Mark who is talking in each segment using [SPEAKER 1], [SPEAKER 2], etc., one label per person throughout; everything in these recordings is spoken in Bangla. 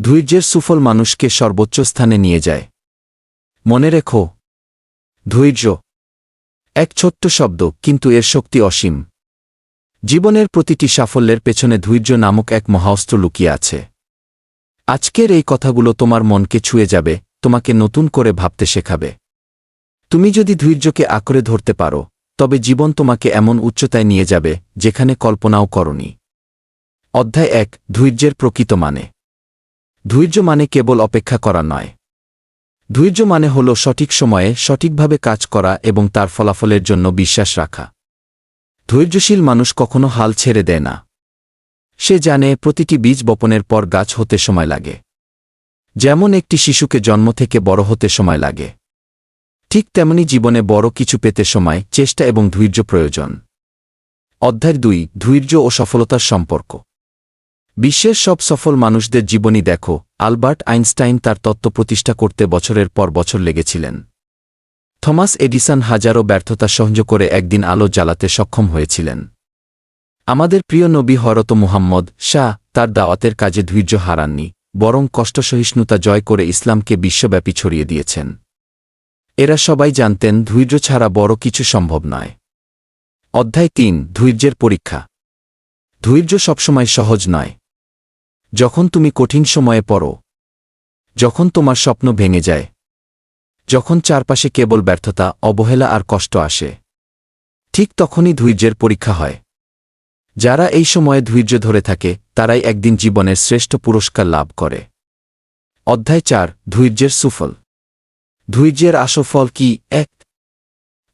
[SPEAKER 1] ধৈর্যের সুফল মানুষকে সর্বোচ্চ স্থানে নিয়ে যায়। মনে রেখো, ধৈর্য এক ছোট্ট শব্দ, কিন্তু এর শক্তি অসীম। জীবনের প্রতিটি সাফল্যের পেছনে ধৈর্য নামক এক মহাস্ত্র লুকিয়ে আছে। আজকের এই কথাগুলো তোমার মনকে ছুঁয়ে যাবে, তোমাকে নতুন করে ভাবতে শেখাবে। তুমি যদি ধৈর্যকে আঁকড়ে ধরতে পারো, তবে জীবন তোমাকে এমন উচ্চতায় নিয়ে যাবে, যেখানে কল্পনাও করনি। অধ্যায় এক, ধৈর্যের প্রকৃত মানে। ধৈর্য মানে কেবল অপেক্ষা করা নয়। ধৈর্য মানে হল সঠিক সময়ে সঠিকভাবে কাজ করা এবং তার ফলাফলের জন্য বিশ্বাস রাখা। ধৈর্যশীল মানুষ কখনো হাল ছেড়ে দেয় না। সে জানে প্রতিটি বীজ বপনের পর গাছ হতে সময় লাগে। যেমন একটি শিশুকে জন্ম থেকে বড় হতে সময় লাগে। ঠিক তেমনি জীবনে বড় কিছু পেতে সময়, চেষ্টা এবং ধৈর্য প্রয়োজন। অধ্যায় দুই, ধৈর্য ও সফলতার সম্পর্ক। বিশ্বের সব সফল মানুষদের জীবনী দেখো, আলবার্ট আইনস্টাইন তার তত্ত্ব প্রতিষ্ঠা করতে বছরের পর বছর লেগেছিলেন। থমাস এডিসন হাজারো ব্যর্থতা সহ্য করে একদিন আলো জ্বালাতে সক্ষম হয়েছিলেন। আমাদের প্রিয় নবী হরত মুহাম্মদ শাহ তার দাওয়াতের কাজে ধৈর্য হারাননি, বরং কষ্টসহিষ্ণুতা জয় করে ইসলামকে বিশ্বব্যাপী ছড়িয়ে দিয়েছেন। এরা সবাই জানতেন ধৈর্য ছাড়া বড় কিছু সম্ভব নয়। অধ্যায় তিন, ধৈর্যের পরীক্ষা। ধৈর্য সবসময় সহজ নয়। যখন তুমি কঠিন সময়ে পড়ো, যখন তোমার স্বপ্ন ভেঙে যায়, যখন চারপাশে কেবল ব্যর্থতা, অবহেলা আর কষ্ট আসে, ঠিক তখনই ধৈর্যের পরীক্ষা হয়। যারা এই সময়ে ধৈর্য ধরে থাকে, তারাই একদিন জীবনের শ্রেষ্ঠ পুরস্কার লাভ করে। অধ্যায় চার, ধৈর্যের সুফল। ধৈর্যের আসফল কি? এক।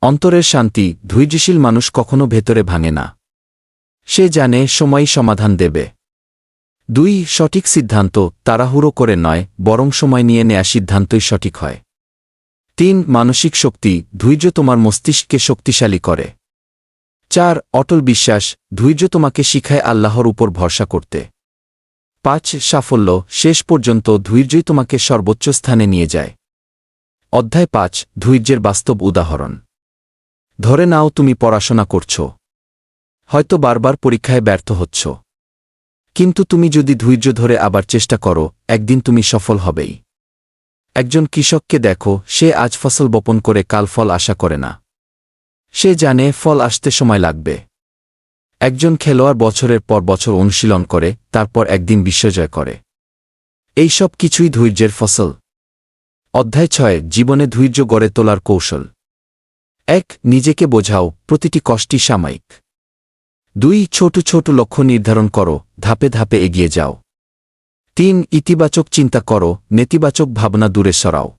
[SPEAKER 1] অন্তরের শান্তি, ধৈর্যশীল মানুষ কখনো ভেতরে ভাঙে না। সে জানে, সময়ই সমাধান দেবে। দুই, সঠিক সিদ্ধান্ত তাড়াহুড়ো করে নয়, বরং সময় নিয়ে নেয়া সিদ্ধান্তই সঠিক হয়। তিন, মানসিক শক্তি, ধৈর্য তোমার মস্তিষ্ককে শক্তিশালী করে। চার, অটল বিশ্বাস, ধৈর্য তোমাকে শিখায় আল্লাহর উপর ভরসা করতে। পাঁচ, সাফল্য, শেষ পর্যন্ত ধৈর্যই তোমাকে সর্বোচ্চ স্থানে নিয়ে যায়। অধ্যায় পাঁচ, ধৈর্যের বাস্তব উদাহরণ। ধরে নাও তুমি পড়াশোনা করছ। হয়তো বারবার পরীক্ষায় ব্যর্থ হচ্ছ। কিন্তু তুমি যদি ধৈর্য ধরে আবার চেষ্টা করো, একদিন তুমি সফল হবেই। একজন কৃষককে দেখো, সে আজ ফসল বপন করে কাল ফল আশা করে না। সে জানে ফল আসতে সময় লাগবে। একজন খেলোয়াড় বছরের পর বছর অনুশীলন করে, তারপর একদিন বিশ্বজয় করে। এই সব কিছুই ধৈর্যের ফসল। অধ্যায় ছয়, জীবনে ধৈর্য গড়ে তোলার কৌশল। এক, নিজেকে বোঝাও, প্রতিটি কষ্টই সাময়িক। দুই ছোট ছোট লক্ষ্য নির্ধারণ করো, ধাপে ধাপে এগিয়ে যাও। তিন, ইতিবাচক চিন্তা করো, নেতিবাচক ভাবনা দূরে সরাও।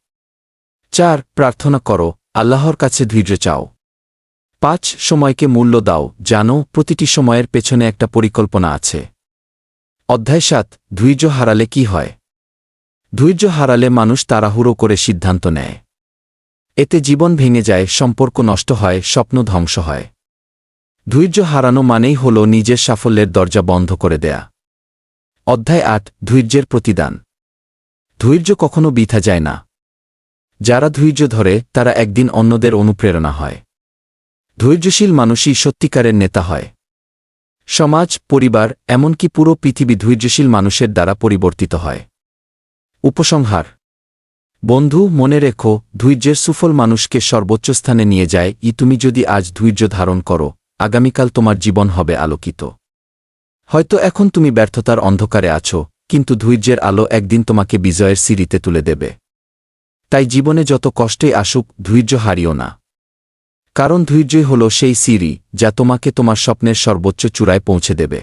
[SPEAKER 1] চার, প্রার্থনা করো, আল্লাহর কাছে ধৈর্য চাও। পাঁচ, সময়কে মূল্য দাও, জানো প্রতিটি সময়ের পেছনে একটা পরিকল্পনা আছে। অধ্যায় সাত, ধৈর্য হারালে কি হয়? ধৈর্য হারালে মানুষ তাড়াহুড়ো করে সিদ্ধান্ত নেয়। এতে জীবন ভেঙে যায়, সম্পর্ক নষ্ট হয়, স্বপ্ন ধ্বংস হয়। ধৈর্য হারানো মানেই হল নিজের সাফল্যের দরজা বন্ধ করে দেয়া। অধ্যায় আট, ধৈর্যের প্রতিদান। ধৈর্য কখনো বিথা যায় না। যারা ধৈর্য ধরে, তারা একদিন অন্যদের অনুপ্রেরণা হয়। ধৈর্যশীল মানুষই সত্যিকারের নেতা হয়। সমাজ, পরিবার, এমনকি পুরো পৃথিবী ধৈর্যশীল মানুষের দ্বারা পরিবর্তিত হয়। উপসংহার। বন্ধু, মনে রেখো, ধৈর্যের সুফল মানুষকে সর্বোচ্চ স্থানে নিয়ে যায়, ই তুমি যদি আজ ধৈর্য ধারণ করো আগামীকাল তোমার জীবন হবে আলোকিত। হয়তো এখন তুমি ব্যর্থতার অন্ধকারে আছো, কিন্তু ধৈর্যের আলো একদিন তোমাকে বিজয়ের সিঁড়িতে তুলে দেবে। তাই জীবনে যত কষ্টেই আসুক, ধৈর্য হারিও না। কারণ ধৈর্যই হল সেই সিঁড়ি, যা তোমাকে তোমার স্বপ্নের সর্বোচ্চ চূড়ায় পৌঁছে দেবে।